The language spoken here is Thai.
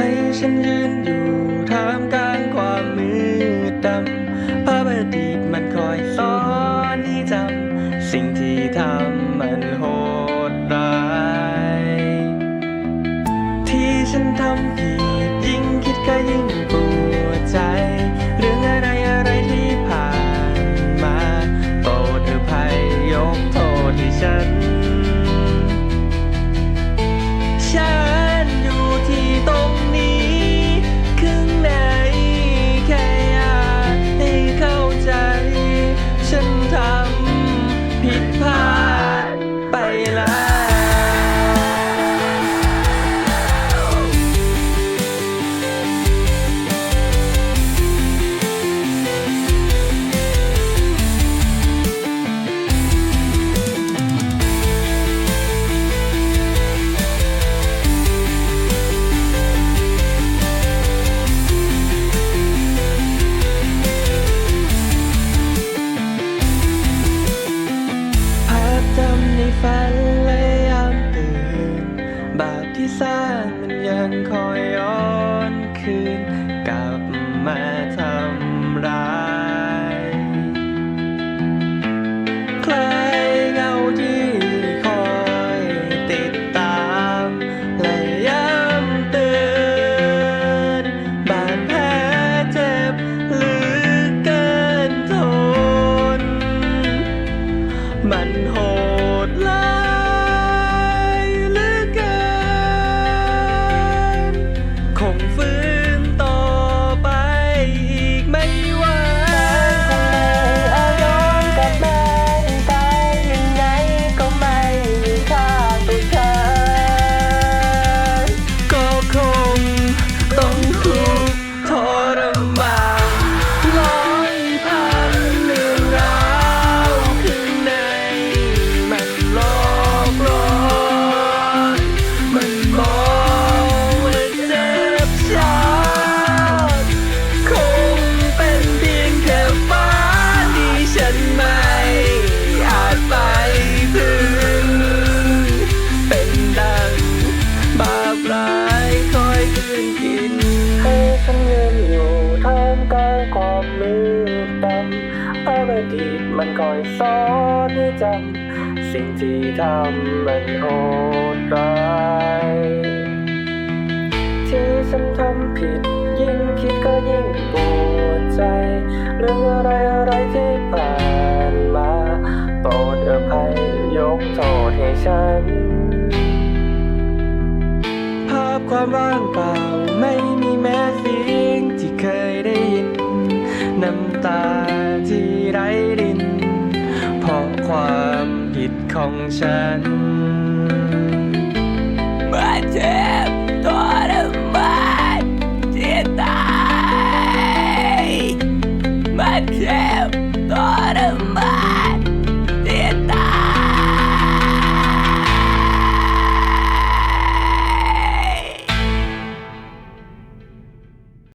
ให้ฉันยืนอยู่ท่ามกลางความมืดดำภาพอดีตมันคอยสอนให้จำสิ่งที่ทำมันโหดร้าย ที่ฉันทำผิดยิ่งคิดก็ยิ่งปวด ในฝันและยามตื่น บาปที่สร้างมันยังคอยย้อนคืนกลับมาทำ อดีตมันคอยสอนให้จำสิ่งที่ทำมันโหดร้ายที่ฉันทำผิดยิ่งคิดก็ยิ่งปวดใจ เรื่องอะไรอะไรที่ผ่านมาโปรดอภัยยกโทษให้ฉัน ภาพความว่างเปล่า ของฉัน มาเจ็บตัทรมานที่ตายมาเจ็บตัทรมาน